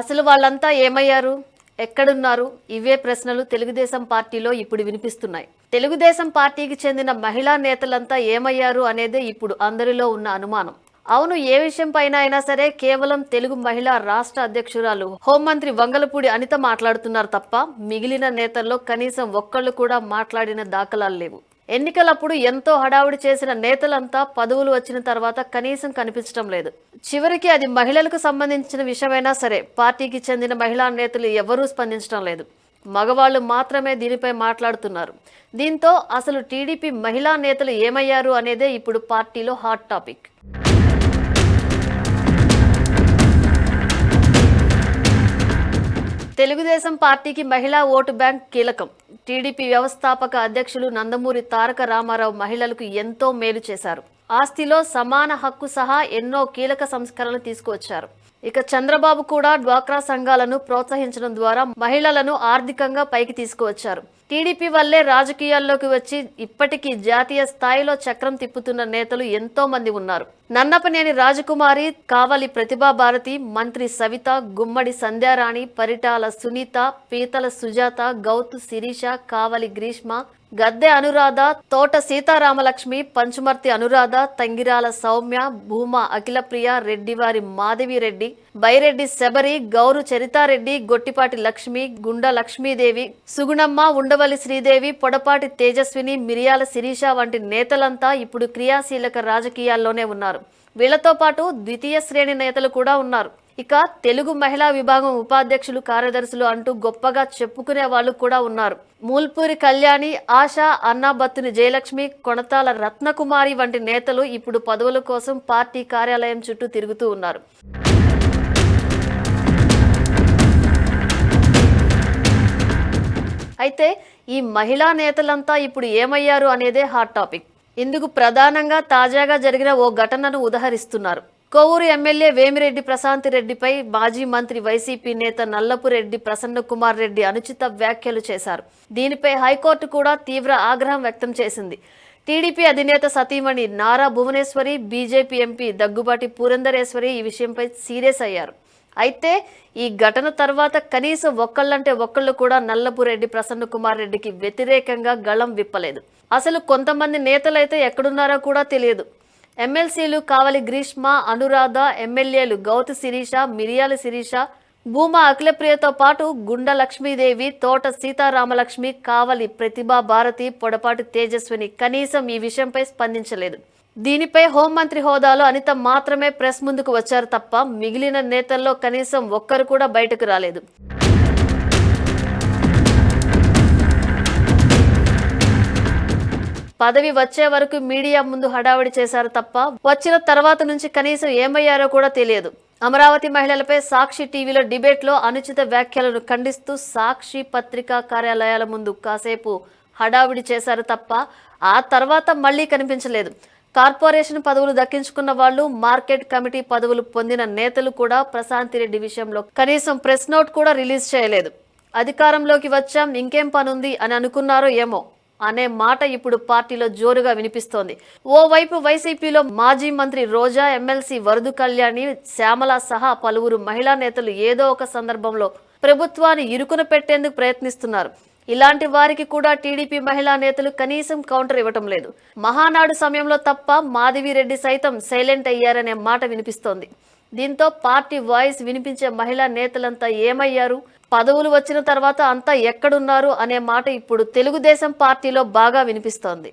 అసలు వాళ్ళంతా ఏమయ్యారు? ఎక్కడున్నారు? ఇవే ప్రశ్నలు తెలుగుదేశం పార్టీలో ఇప్పుడు వినిపిస్తున్నాయి. తెలుగుదేశం పార్టీకి చెందిన మహిళా నేతలంతా ఏమయ్యారు అనేదే ఇప్పుడు అందరిలో ఉన్న అనుమానం. అవును ఏ విషయం పైన అయినా సరే కేవలం తెలుగు మహిళా రాష్ట్ర అధ్యక్షురాలు హోంమంత్రి వంగలపూడి అనిత మాట్లాడుతున్నారు తప్ప మిగిలిన నేతల్లో కనీసం ఒక్కళ్ళు కూడా మాట్లాడిన దాఖలాలు లేవు. ఎన్నికలప్పుడు ఎంతో హడావుడి చేసిన నేతలంతా పదవులు వచ్చిన తర్వాత కనీసం కనిపించడం లేదు. చివరికి అది మహిళలకు సంబంధించిన విషయమైనా సరే పార్టీకి చెందిన మహిళా నేతలు ఎవరూ స్పందించడం లేదు. మగవాళ్ళు మాత్రమే దీనిపై మాట్లాడుతున్నారు. దీంతో అసలు టీడీపీ మహిళా నేతలు ఏమయ్యారు అనేదే ఇప్పుడు పార్టీలో హాట్ టాపిక్. తెలుగుదేశం పార్టీకి మహిళా ఓటు బ్యాంక్ కీలకం. టీడీపీ వ్యవస్థాపక అధ్యక్షులు నందమూరి తారక రామారావు మహిళలకు ఎంతో మేలు చేశారు. ఆస్తిలో సమాన హక్కు సహా ఎన్నో కీలక సంస్కరణలు తీసుకువచ్చారు. ఇక చంద్రబాబు కూడా డ్వాక్రా సంఘాలను ప్రోత్సహించడం ద్వారా మహిళలను ఆర్థికంగా పైకి తీసుకువచ్చారు. టీడీపీ వల్లే రాజకీయాల్లోకి వచ్చి ఇప్పటికీ జాతీయ స్థాయిలో చక్రం తిప్పుతున్న నేతలు ఎంతో మంది ఉన్నారు. నన్నపనేని రాజకుమారి కావలి ప్రతిభా భారతి మంత్రి సవిత గుమ్మడి సంధ్యారాణి పరిటాల సునీత పీతల సుజాత గౌతు శిరీష కావలి గ్రీష్మ గద్దె అనురాధ తోట సీతారామలక్ష్మి పంచుమర్తి అనురాధ తంగిరాల సౌమ్య భూమా అఖిలప్రియ రెడ్డివారి మాధవి రెడ్డి బైరెడ్డి శబరి గౌరు చరితారెడ్డి గొట్టిపాటి లక్ష్మి గుండ లక్ష్మీదేవి సుగుణమ్మ ఉండ ఉండవల్లి శ్రీదేవి పొడపాటి తేజస్విని మిరియాల శిరీష వంటి నేతలంతా ఇప్పుడు క్రియాశీలక రాజకీయాల్లోనే ఉన్నారు. వీళ్ళతో పాటు ద్వితీయ శ్రేణి నేతలు కూడా ఉన్నారు. ఇక తెలుగు మహిళా విభాగం ఉపాధ్యక్షులు కార్యదర్శులు అంటూ గొప్పగా చెప్పుకునే వాళ్ళు కూడా ఉన్నారు. మూల్పూరి కళ్యాణి ఆశ అన్నాబత్తుని జయలక్ష్మి కొణతాల రత్నకుమారి వంటి నేతలు ఇప్పుడు పదవుల కోసం పార్టీ కార్యాలయం చుట్టూ తిరుగుతూ ఉన్నారు. అయితే ఈ మహిళా నేతలంతా ఇప్పుడు ఏమయ్యారు అనేదే హాట్ టాపిక్. ఇందుకు ప్రధానంగా తాజాగా జరిగిన ఓ ఘటనను ఉదహరిస్తున్నారు. కోవూరు ఎమ్మెల్యే వేమిరెడ్డి ప్రశాంతి రెడ్డిపై మాజీ మంత్రి వైసీపీ నేత నల్లపురెడ్డి ప్రసన్న కుమార్ రెడ్డి అనుచిత వ్యాఖ్యలు చేశారు. దీనిపై హైకోర్టు కూడా తీవ్ర ఆగ్రహం వ్యక్తం చేసింది. టీడీపీ అధినేత సతీమణి నారా భువనేశ్వరి బీజేపీ ఎంపీ దగ్గుబాటి పురంధరేశ్వరి ఈ విషయంపై సీరియస్ అయ్యారు. అయితే ఈ ఘటన తర్వాత కనీసం ఒక్కళ్ళంటే ఒక్కళ్ళు కూడా నల్లపురెడ్డి ప్రసన్న కుమార్ రెడ్డికి వ్యతిరేకంగా గళం విప్పలేదు. అసలు కొంతమంది నేతలైతే ఎక్కడున్నారో కూడా తెలియదు. ఎమ్మెల్సీలు కావలి గ్రీష్మ అనురాధ ఎమ్మెల్యేలు గౌతి శిరీష మిరియాల శిరీష భూమా అఖిలప్రియతో పాటు గుండ లక్ష్మీదేవి తోట సీతారామలక్ష్మి కావలి ప్రతిభా భారతి పొడపాటి తేజస్విని కనీసం ఈ విషయంపై స్పందించలేదు. దీనిపై హోంమంత్రి హోదాలో అనిత మాత్రమే ప్రెస్ ముందుకు వచ్చారు తప్ప మిగిలిన నేతల్లో కనీసం ఒక్కరు కూడా బయటకు రాలేదు. పదవి వచ్చే వరకు మీడియా ముందు హడావిడి చేశారు తప్ప వచ్చిన తర్వాత నుంచి కనీసం ఏమయ్యారో కూడా తెలియదు. అమరావతి మహిళలపై సాక్షి టీవీలో డిబేట్లో అనుచిత వ్యాఖ్యలను ఖండిస్తూ సాక్షి పత్రికా కార్యాలయాల ముందు కాసేపు హడావిడి చేశారు తప్ప ఆ తర్వాత మళ్ళీ కనిపించలేదు. కార్పొరేషన్ పదవులు దక్కించుకున్న వాళ్ళు మార్కెట్ కమిటీ పదవులు పొందిన నేతలు కూడా ప్రశాంతి రెడ్డి విషయంలో కనీసం ప్రెస్ నోట్ కూడా రిలీజ్ చేయలేదు. అధికారంలోకి వచ్చాం ఇంకేం పనుంది అని అనుకున్నారో ఏమో. అనే మాట ఇప్పుడు పార్టీలో జోరుగా వినిపిస్తోంది. ఓవైపు వైసీపీలో మాజీ మంత్రి రోజా ఎమ్మెల్సీ వరదు కళ్యాణి శ్యామల సహా పలువురు మహిళా నేతలు ఏదో ఒక సందర్భంలో ప్రభుత్వాన్ని ఇరుకున పెట్టేందుకు ప్రయత్నిస్తున్నారు. ఇలాంటి వారికి కూడా టీడీపీ మహిళా నేతలు కనీసం కౌంటర్ ఇవ్వటం లేదు. మహానాడు సమయంలో తప్ప మాధవిరెడ్డి సైతం సైలెంట్ అయ్యారనే మాట వినిపిస్తోంది. దీంతో పార్టీ వాయిస్ వినిపించే మహిళా నేతలంతా ఏమయ్యారు? పదవులు వచ్చిన తర్వాత అంతా ఎక్కడున్నారు? అనే మాట ఇప్పుడు తెలుగుదేశం పార్టీలో బాగా వినిపిస్తోంది.